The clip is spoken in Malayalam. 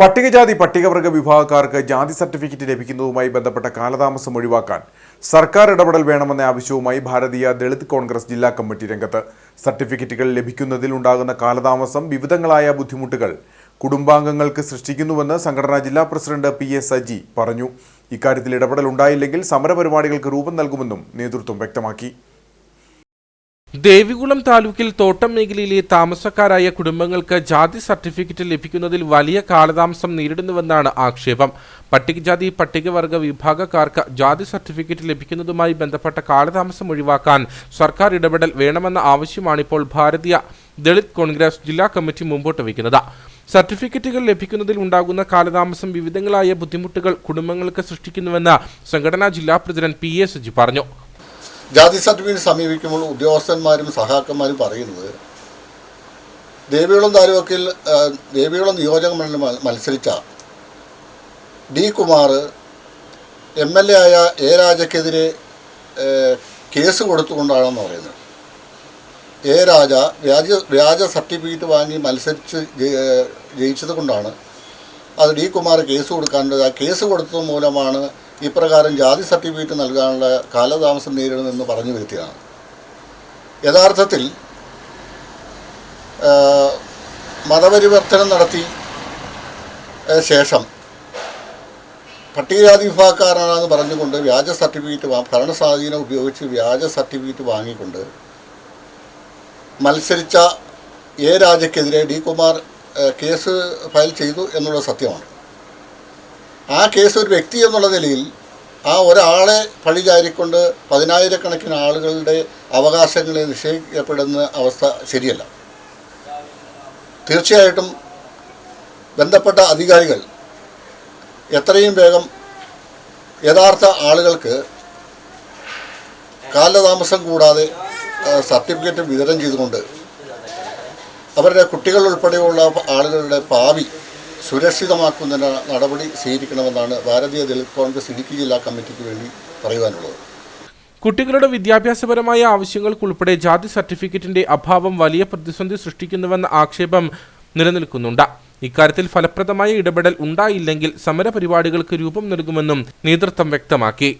പട്ടികജാതി പട്ടികവർഗ വിഭാഗക്കാർക്ക് ജാതി സർട്ടിഫിക്കറ്റ് ലഭിക്കുന്നതുമായി ബന്ധപ്പെട്ട കാലതാമസം ഒഴിവാക്കാൻ സർക്കാർ ഇടപെടൽ വേണമെന്ന ആവശ്യവുമായി ഭാരതീയ ദളിത് കോൺഗ്രസ് ജില്ലാ കമ്മിറ്റി രംഗത്ത്. സർട്ടിഫിക്കറ്റുകൾ ലഭിക്കുന്നതിൽ ഉണ്ടാകുന്ന കാലതാമസം വിവിധങ്ങളായ ബുദ്ധിമുട്ടുകൾ കുടുംബാംഗങ്ങൾക്ക് സൃഷ്ടിക്കുന്നുവെന്ന് സംഘടനാ ജില്ലാ പ്രസിഡന്റ് പി എസ് സജി പറഞ്ഞു. ഇക്കാര്യത്തിൽ ഇടപെടൽ ഉണ്ടായില്ലെങ്കിൽ സമരപരിപാടികൾക്ക് രൂപം നൽകുമെന്നും നേതൃത്വം വ്യക്തമാക്കി. ദേവികുളം താലൂക്കിൽ തോട്ടം മേഖലയിലെ താമസക്കാരായ കുടുംബങ്ങൾക്ക് ജാതി സർട്ടിഫിക്കറ്റ് ലഭിക്കുന്നതിൽ വലിയ കാലതാമസം നേരിടുന്നുവെന്നാണ് ആക്ഷേപം. പട്ടികജാതി പട്ടികവർഗ വിഭാഗക്കാർക്ക് ജാതി സർട്ടിഫിക്കറ്റ് ലഭിക്കുന്നതുമായി ബന്ധപ്പെട്ട കാലതാമസം ഒഴിവാക്കാൻ സർക്കാർ ഇടപെടൽ വേണമെന്ന ആവശ്യമാണിപ്പോൾ ഭാരതീയ ദളിത് കോൺഗ്രസ് ജില്ലാ കമ്മിറ്റി മുമ്പോട്ട് വയ്ക്കുന്നത്. സർട്ടിഫിക്കറ്റുകൾ ലഭിക്കുന്നതിൽ ഉണ്ടാകുന്ന കാലതാമസം വിവിധങ്ങളായ ബുദ്ധിമുട്ടുകൾ കുടുംബങ്ങൾക്ക് സൃഷ്ടിക്കുന്നുവെന്ന് സംഘടനാ ജില്ലാ പ്രസിഡന്റ് പി എ സജി പറഞ്ഞു. ജാതി സർട്ടിഫിക്കറ്റ് സമീപിക്കുമ്പോൾ ഉദ്യോഗസ്ഥന്മാരും സഹാക്കന്മാരും പറയുന്നത് ദേവികുളം താലൂക്കിൽ ദേവികുളം നിയോജക മണ്ഡലം മത്സരിച്ച D Kumar M L A ആയ എ രാജയ്ക്കെതിരെ കേസ് കൊടുത്തുകൊണ്ടാണെന്ന് പറയുന്നത്. എ രാജ വ്യാജ വ്യാജ സർട്ടിഫിക്കറ്റ് വാങ്ങി മത്സരിച്ച് ജയി- ജയിച്ചത് കൊണ്ടാണ്. അത് ഡി കുമാർ കേസ് കൊടുക്കാനുള്ളത് ആ കേസ് കൊടുത്തത് മൂലമാണ് ഇപ്രകാരം ജാതി സർട്ടിഫിക്കറ്റ് നൽകാനുള്ള കാലതാമസം നേരിടുമെന്ന് പറഞ്ഞു വരുത്തിയതാണ്. യഥാർത്ഥത്തിൽ മതപരിവർത്തനം നടത്തി ശേഷം പട്ടികജാതി വിഭാഗക്കാരനാണെന്ന് പറഞ്ഞുകൊണ്ട് വ്യാജ സർട്ടിഫിക്കറ്റ് വാ ഭരണസ്വാധീനം ഉപയോഗിച്ച് വ്യാജ സർട്ടിഫിക്കറ്റ് വാങ്ങിക്കൊണ്ട് മത്സരിച്ച എ രാജയ്ക്കെതിരെ ഡി കുമാർ കേസ് ഫയൽ ചെയ്തു എന്നുള്ളത് സത്യമാണ്. ആ കേസ് ഒരു വ്യക്തി എന്നുള്ള നിലയിൽ ആ ഒരാളെ പഴിചാരിക്കൊണ്ട് പതിനായിരക്കണക്കിന് ആളുകളുടെ അവകാശങ്ങളെ നിഷേധിക്കപ്പെടുന്ന അവസ്ഥ ശരിയല്ല. തീർച്ചയായിട്ടും ബന്ധപ്പെട്ട അധികാരികൾ എത്രയും വേഗം യഥാർത്ഥ ആളുകൾക്ക് കാലതാമസം കൂടാതെ സർട്ടിഫിക്കറ്റ് വിതരണം ചെയ്തുകൊണ്ട് അവരുടെ കുട്ടികൾ ഉൾപ്പെടെയുള്ള ആളുകളുടെ ഭാവി സുരക്ഷിതമാക്കുന്നതിന് നടപടി സ്വീകരിക്കണമെന്നാണ് ഭാരതീയ ദളിത് കോൺഗ്രസ് ഇടുക്കി ജില്ലാ കമ്മിറ്റിക്ക് വേണ്ടി പറയുവാനുള്ളത്. കുട്ടികളുടെ വിദ്യാഭ്യാസപരമായ ആവശ്യങ്ങൾക്കുൾപ്പെടെ ജാതി സർട്ടിഫിക്കറ്റിന്റെ അഭാവം വലിയ പ്രതിസന്ധി സൃഷ്ടിക്കുന്നുവെന്ന ആക്ഷേപം നിലനിൽക്കുന്നുണ്ട്. ഇക്കാര്യത്തിൽ ഫലപ്രദമായ ഇടപെടൽ ഉണ്ടായില്ലെങ്കിൽ സമരപരിപാടികൾക്ക് രൂപം നൽകുമെന്നും നേതൃത്വം വ്യക്തമാക്കി.